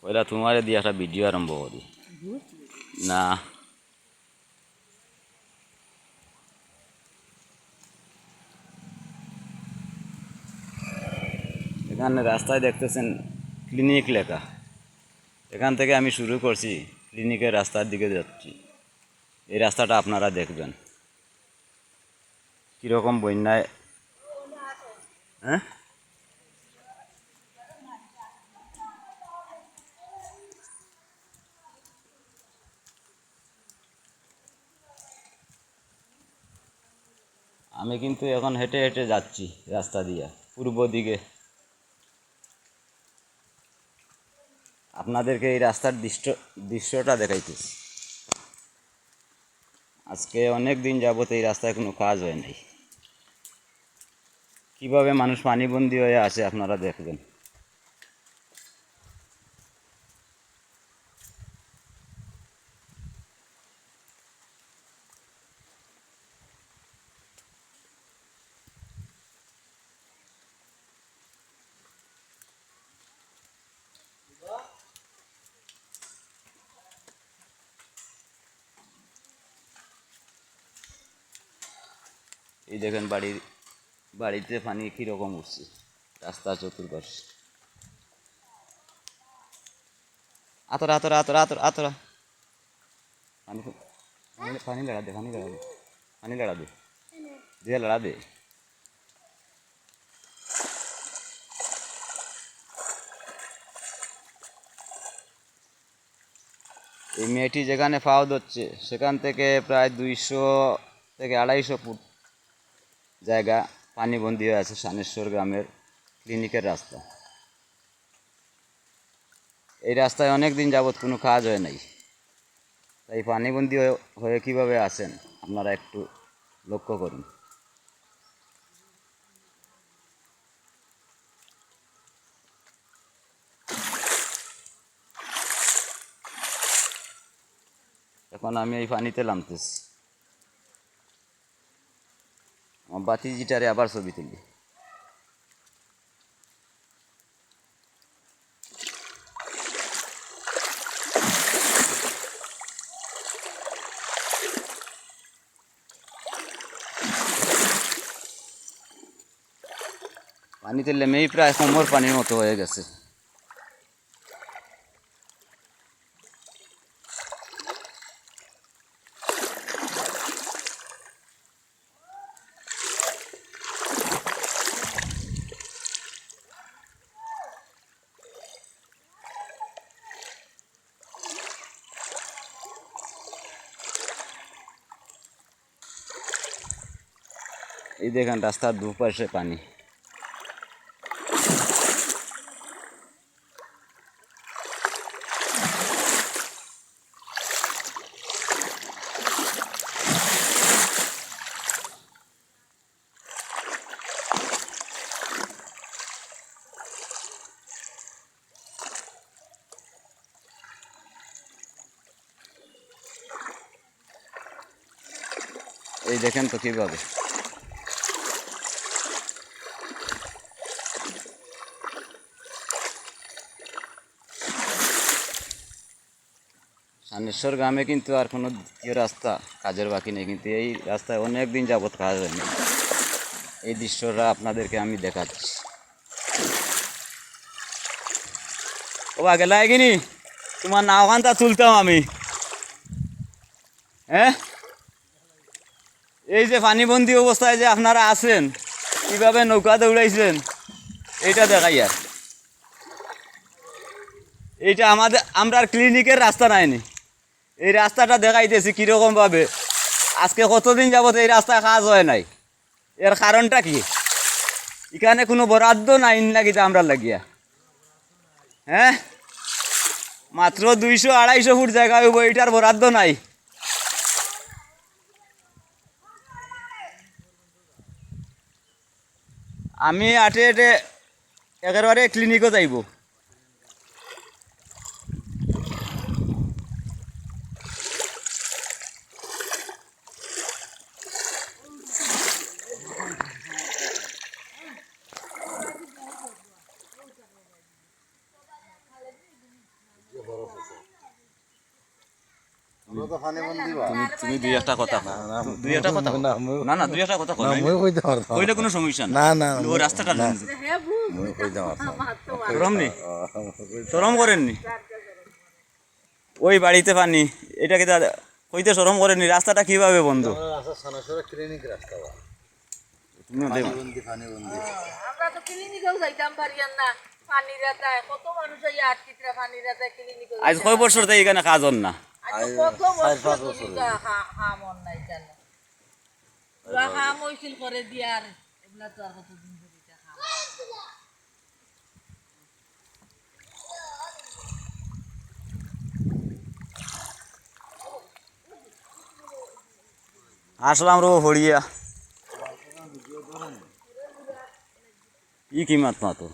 পয়লা তোমারে দিয়ে একটা ভিডিও আরম্ভ করি। না। এখানে রাস্তায় দেখতেছেন ক্লিনিক লেখা। এখান থেকে আমি শুরু করছি, ক্লিনিকের রাস্তার দিকে যাচ্ছি। এই রাস্তাটা আপনারা দেখবেন। কীরকম বন্যায় হ্যাঁ? আমি কিন্তু এখন হেঁটে হেঁটে যাচ্ছি রাস্তা দিয়ে, পূর্ব দিকে। আপনাদেরকে এই রাস্তার দৃশ্য, দৃশ্যটা দেখাইতেছি। আজকে অনেক দিন যাবত এই রাস্তায় কোনো কাজ হয় নাই। কীভাবে মানুষ পানিবন্দি হয়ে আছে আপনারা দেখবেন। এই দেখেন বাড়ির, বাড়িতে পানি কীরকম উঠছে রাস্তা চতুর্পাশে। আতরা আতরা আতরা আতরা আতরা। পানি পানি লড়া দে, পানি লড়া দে, পানি লড়া দে। দিয়ে লড়া দে। এই মেয়েটি যেখানে ফাও হচ্ছে সেখান থেকে প্রায় দুইশো থেকে আড়াইশো ফুট জায়গা পানিবন্দি হয়ে আছে সানেশ্বর গ্রামের ক্লিনিকের রাস্তা। এই রাস্তায় অনেক দিন যাবৎ কোনো কাজ হয় নাই। তাই পানিবন্দি হয়ে- কীভাবে আছেন আপনারা একটু লক্ষ্য করুন। এখন আমি এই পানিতে নামতেছি আমার বাতিজিটারে আবার ছবি তুলি। পানিতে লেমেই প্রায় কোমর পানির মতো হয়ে গেছে। এই দেখেন রাস্তার দুপাশে পানি। এই দেখেন তো কীভাবে। সানেশ্বর গ্রামে কিন্তু আর কোনো দ্বিতীয় রাস্তা কাজের বাকি নেই। কিন্তু এই রাস্তায় অনেক দিন যাবৎ কাজ হয়নি। এই দৃশ্যটা আপনাদেরকে আমি দেখাচ্ছি। ও আগে লাগেনি তোমার নাওখানটা তুলতাম আমি। হ্যাঁ এই যে পানিবন্দি অবস্থায় যে আপনারা আছেন, কীভাবে নৌকা দৌড়াইছেন, এইটা দেখাই আর। এইটা আমাদের আমরা ক্লিনিকের রাস্তা নাইনি এই রাস্তাটা দেখাইতেছি কীরকম ভাবে? আজকে কতদিন যাবত এই রাস্তায় কাজ হয় নাই? এর কারণটা কি? এখানে কোনো বরাদ্দ নাই নাকি আমরা লাগিয়া? হ্যাঁ? মাত্র দুইশো আড়াইশো ফুট জায়গা হইব, এইটার বরাদ্দ নাই। আমি আটে আটে একেবারে ক্লিনিকও যাইব। তুমি তুমি দুই একটা কথা দুই একটা কথা না, না না দুই একটা কথা কও, মই কইতে পারতাম কইলে কোনো সমস্যা না। না না রাস্তাটা না। মই কইতে পারতাম শরম নি শরম করেননি ওই বাড়িতে পানি এটা কি দাদা কইতে শরম করেননি। রাস্তাটা কীভাবে বন্ধ? রাস্তা সানাসরা ক্লিনিক রাস্তা বা। দেখো। পানি বন্দি আমরা তো ক্লিনিকেও যাইতাম পারি না। পানি রাতায় কত মানুষ এই পানি রাতায় ক্লিনিকে আজ কয় বছর থেকে এখানে কাজ হন না? হাম আসলাম রো হড়িয়া। ই কিমাত মাতো?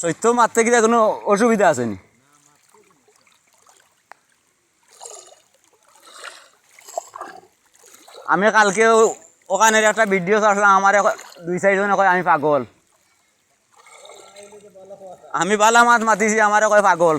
সত্য মারতে গিয়ে কোনো অসুবিধা আসেনি। আমি কালকে ওখানের একটা ভিডিও আসলাম আমার দুই চারজনে কয়, আমি পাগল। আমি বালা মাছ মাতিছি, আমার কয়, পাগল।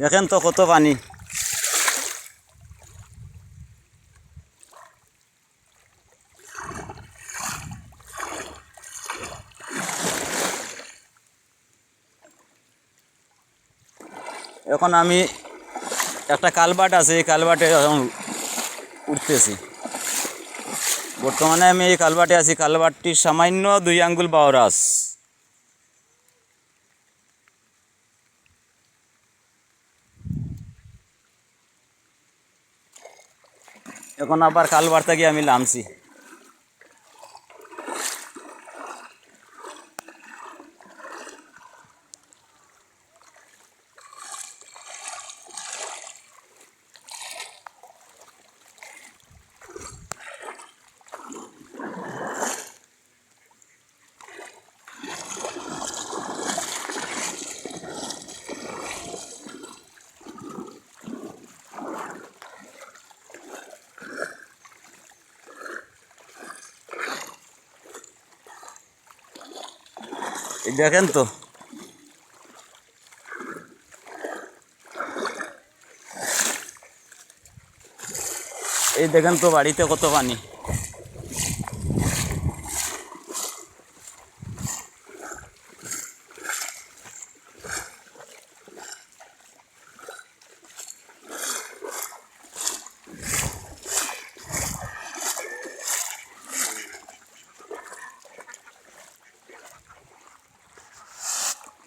দেখেন তো কত পানি। এখন আমি একটা কালবাট আছে, এই কালবাটে এখন উঠতেছি। বর্তমানে আমি এই কালবাটে আছি কালবাটটি সামান্য দুই আঙ্গুল বাওরাস এখন আবার কালবার থেকে আমি নামছি। এই দেখেন তো। এই দেখেন তো বাড়িতে কত পানি।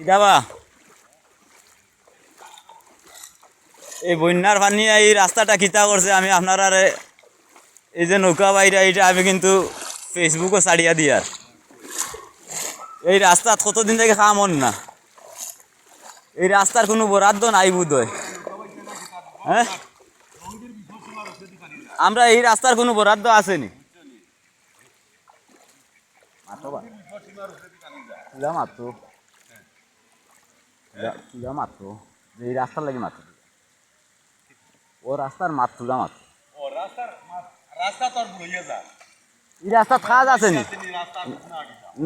যাবা এই বন্যার পানি এই রাস্তাটা কিতা করছে আমি আপনারা এই যে নৌকা বাইরা এইটা আমি কিন্তু ফেসবুকও ছাড়িয়া দিয়ার এই রাস্তাত কতদিন থেকে কাম হন না? এই রাস্তার কোনো বরাদ্দ নাই বোধ হয়। আমরা এই রাস্তার কোনো বরাদ্দ আসেনি তুলা মাত্র তুলা মাত্র। যে এই রাস্তার লাগে মাত্র। ও রাস্তার মাত্র। রাস্তা তোর ভুলিয়ে যা এই রাস্তা কাজ আছে নি?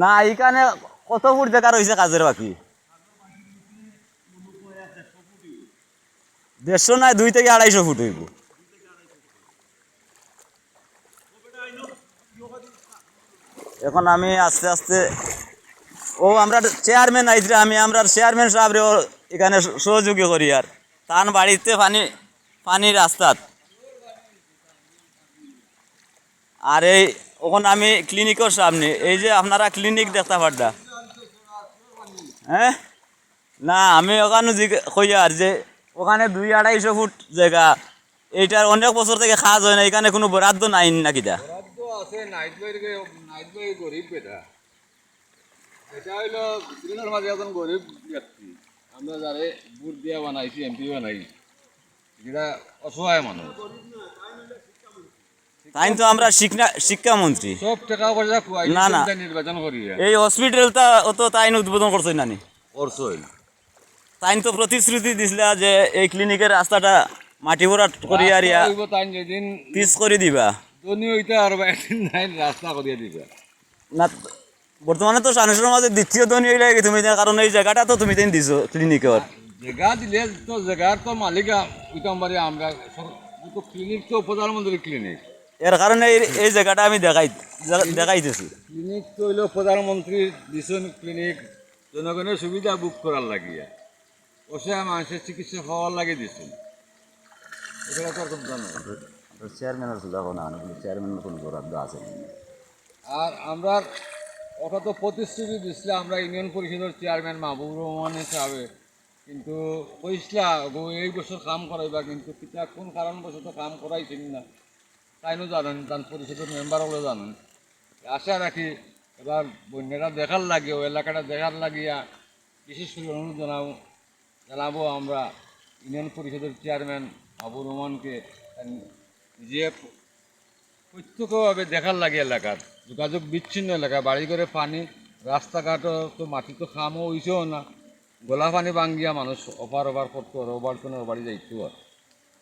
না এইখানে কত ফুট দেখা রয়েছে কাজের বাকি? দেড়শো নয় দুই থেকে আড়াইশো ফুট হইব। এখন আমি আস্তে আস্তে ও আমরা চেয়ারম্যান আইসরে আমি, আমরা চেয়ারম্যান সাহেবরে এখানে সহযোগী করি আর। তান বাড়িতে পানি পানি রাস্তাত আর এই, ওখানে আমি ক্লিনিকের সামনে, এই যে আপনারা ক্লিনিক দেখতে পারদা। হ্যাঁ? না, আমি ওখানে কই আর যে, ওখানে দুই আড়াইশো ফুট জায়গা। এইটার অনেক বছর থেকে কাজ হয় না, এখানে কোনো বরাদ্দ নাই নাকি দা বরাদ্দ আছে নাইট ভাই নাইট ভাই গরিব বেটা এটা হইল দিনের মাঝে একজন গরিব ব্যক্তি। আমরা যারে বুট দিয়া বানাইছি এমপি বানাই যেটা অসহায় মানুষ। তাই তো আমরা শিক্ষা শিক্ষামন্ত্রী। সব টাকা পয়সা খুয়াই না, না। নির্বাচন করিয়া এই হসপিটালটা অত তাইন উদ্বোধন করছই তাইন তো প্রতিশ্রুতি দিছিল যে এই ক্লিনিকের রাস্তাটা মাটি ভরা তাই যেদিন পিস করে দিবা। ধনী হইতে আর একদিন রাস্তা করিয়া দিবা। না বর্তমানে তো সানুসের মাঝে দ্বিতীয় ধনী হইলে কি তুমি কারণ এই জায়গাটা তো তুমি তাই দিছো ক্লিনিকের জায়গা দিলে তো জায়গার তো মালিক হইতাম পারি আমরা তো ক্লিনিক তো প্রধানমন্ত্রী ক্লিনিক এর কারণে এই- এই জায়গাটা আমি দেখাই দেখাইতেছি। ক্লিনিক তো হইল প্রধানমন্ত্রী দিছেন ক্লিনিক জনগণের সুবিধা বুক করার লাগিয়া। ওসে মানুষের চিকিৎসা হওয়ার লাগে দিছেন। এটা তো খুব জানো চেয়ারম্যানের সুদা কোনো চেয়ারম্যানের কোনো বরাদ্দ আছে আর আমরা ওটা তো প্রতিশ্রুতি দিছিল, আমরা ইউনিয়ন পরিষদের চেয়ারম্যান মাহবুব রহমান হিসাবে। কিন্তু কইসলা এই বছর কাম করাইবা কিন্তু কিতা কোন কারণবশত কাম করাইছেন না? তাইনও জানেন, তার পরিষদের মেম্বার হলে জানেন। আশা রাখি এবার বন্যাটা দেখার লাগে, ও এলাকাটা দেখার লাগিয়া বিশেষ করে অনুরোধ জানাব জানাব আমরা ইউনিয়ন পরিষদের চেয়ারম্যান আবু রহমানকে। নিজে প্রত্যক্ষভাবে দেখার লাগে এলাকার যোগাযোগ বিচ্ছিন্ন এলাকা। বাড়ি করে পানি, রাস্তাঘাটও তো মাটি তো খামও হইছেও না। গোলা পানি ভাঙ্গিয়া মানুষ অপার ওভার করতো আর ওবার কোনো বাড়ি যাইতো। আর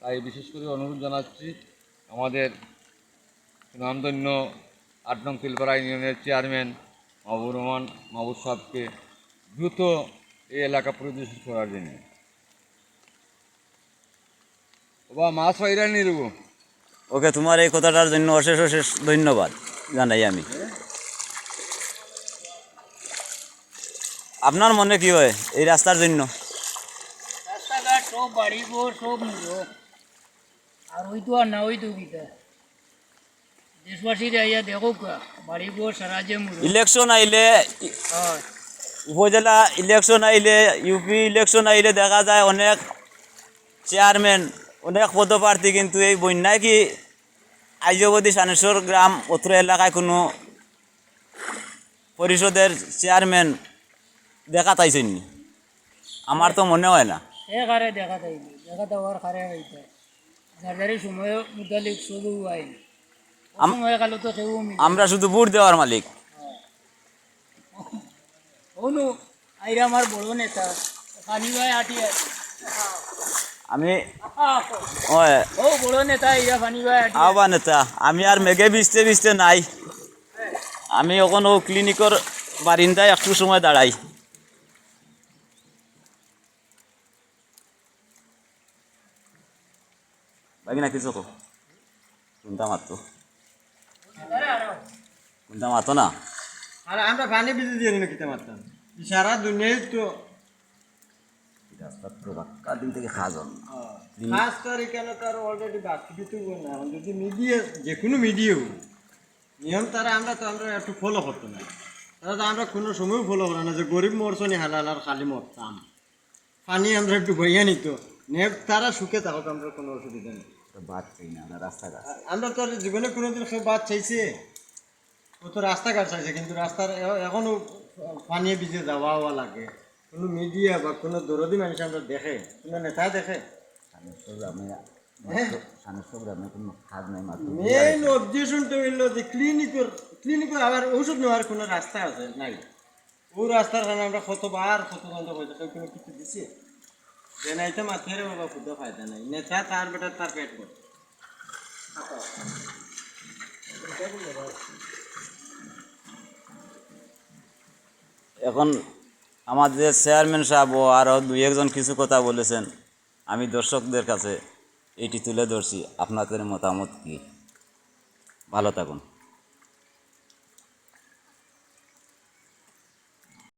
তাই বিশেষ করে অনুরোধ জানাচ্ছি আমাদের সুনামধন্য আট নং তিলপাড়া ইউনিয়নের চেয়ারম্যান মাহবুর রহমান, মাহবুব সাহেবকে দ্রুত এই এলাকা পরিদর্শন করার জন্য। বাবা মাছ নিয়ে দেবো ওকে তোমার এই কথাটার জন্য অশেষ অশেষ ধন্যবাদ জানাই আমি। আপনার মনে কি হয় এই রাস্তার জন্য? রাস্তাঘাট সব বাড়ি ঘর সব মুড়ো আর হইতো আর না হইতো কিতা দেশবাসীরা ইয়া দেখো বাড়ি ঘর সারা যে ইলেকশন আইলে উপজেলা ইলেকশন আইলে ইউপি ইলেকশন আইলে দেখা যায় অনেক চেয়ারম্যান অনেক পদপ্রার্থী কিন্তু এই বন্যায় কি অবধি সানেশ্বর গ্রাম অত্র এলাকায় কোনো পরিষদের চেয়ারম্যান দেখা তাইছেননি আমার তো মনে হয় না। দেখা তাইনি দেখা দেওয়ার কারে হইতে। যার সময় মুতালিক শুধু আইন আম- তো কেউ আমরা শুধু বুট দেওয়ার মালিক। অনু আইরা আমার বড় নেতা। পানি ভাই আটি আমি বড় নেতা ইয়া আমি আর মেঘে ভিজতে ভিজতে নাই। আমি এখন ও ক্লিনিকের বারিন্দায় একটু সময় দাঁড়াই। বাকি না কিছু কোনটা মারতো কোনটা মারতো না? আর আমরা পানি বিজে দিয়ে না কিতে মারতাম সারা দুনিয়ায় তো রাস্তা তো বাক্কা দিন থেকে খাজন খাস করে কেন তার অলরেডি বাকি কিছু না। এখন যদি মিডিয়া যে কোনো মিডিয়াও নিয়ম তারা আমরা তো আমরা একটু ফলো করতো না তারা তো আমরা কোনো সময় ফলো করে না যে গরিব মরছনি হালাল আর খালি মরতাম। পানি আমরা একটু বইয়া নিত। নে তারা সুখে থাকুক আমরা কোনো অসুবিধা নেই। বাদ চাই না আমরা রাস্তাঘাট। আমরা তো জীবনে কোনোদিন সব বাদ চাইছে। ও তো রাস্তাঘাট চাইছে কিন্তু রাস্তার এ- এখনও পানি ভিজে যাওয়া লাগে। কোনো মিডিয়া বা কোনো দরদি মানুষ আমরা দেখে কোনো নেতা দেখে। মেইন অবজেকশনটা হইল যে ক্লিনিকের ক্লিনিকের আবার ঔষধ নেওয়ার কোনো রাস্তা আছে নাই। ও রাস্তার কারণে আমরা কতবার কত পয়সা কেউ কোনো কিছু দিছে? যে নাই তো মাথের বাবা খুদা ফায়দা নাই। নেতা তার বেটা তার পেট করে এখন আমাদের চেয়ারম্যান সাহেব, ও আরও দুই একজন কিছু কথা বলেছেন। আমি দর্শকদের কাছে এটি তুলে ধরছি। আপনাদের মতামত কি? ভালো থাকুন।